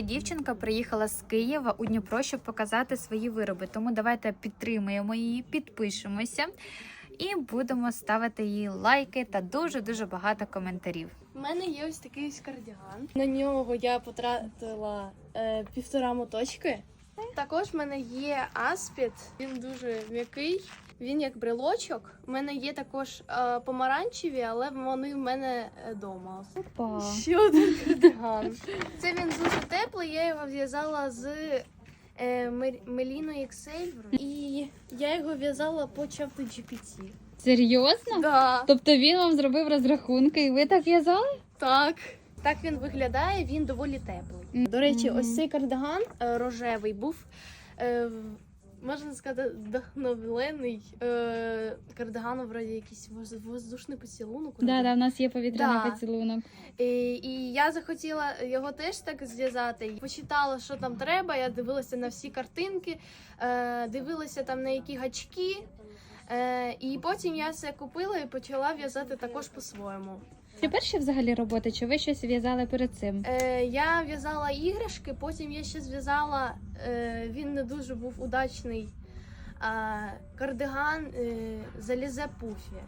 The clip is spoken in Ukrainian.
Дівчинка приїхала з Києва у Дніпро, щоб показати свої вироби. Тому давайте підтримуємо її, підпишемося і будемо ставити їй лайки та дуже дуже багато коментарів. У мене є ось такий кардіган. На нього я потратила е, півтора моточки. Також в мене є аспід, він дуже м'який, він як брелочок. У мене є також е, помаранчеві, але вони в мене вдома. Опа. Ще один кардиган. Це він дуже теплий, я його в'язала з е, Меліно XL. І я його в'язала по чату GPT. Серйозно? Да. Тобто він вам зробив розрахунки, і ви так в'язали? Так. Так він виглядає, він доволі теплий. До речі, ось цей кардиган е, рожевий був, е, можна сказати, вдохновлений е, кардиганом вроді якийсь воз- воздушний поцілунок. Да, да, в нас є повітряний Да. поцілунок. І, і я захотіла його теж так зв'язати. Почитала, що там треба. Я дивилася на всі картинки, е, дивилася там на які гачки. Е, і потім я все купила і почала в'язати також по-своєму. Чи перші взагалі роботи, чи ви щось в'язали перед цим? Е, я в'язала іграшки, потім я ще зв'язала, е, він не дуже був удачний. А, кардиган е, залізе пуфі.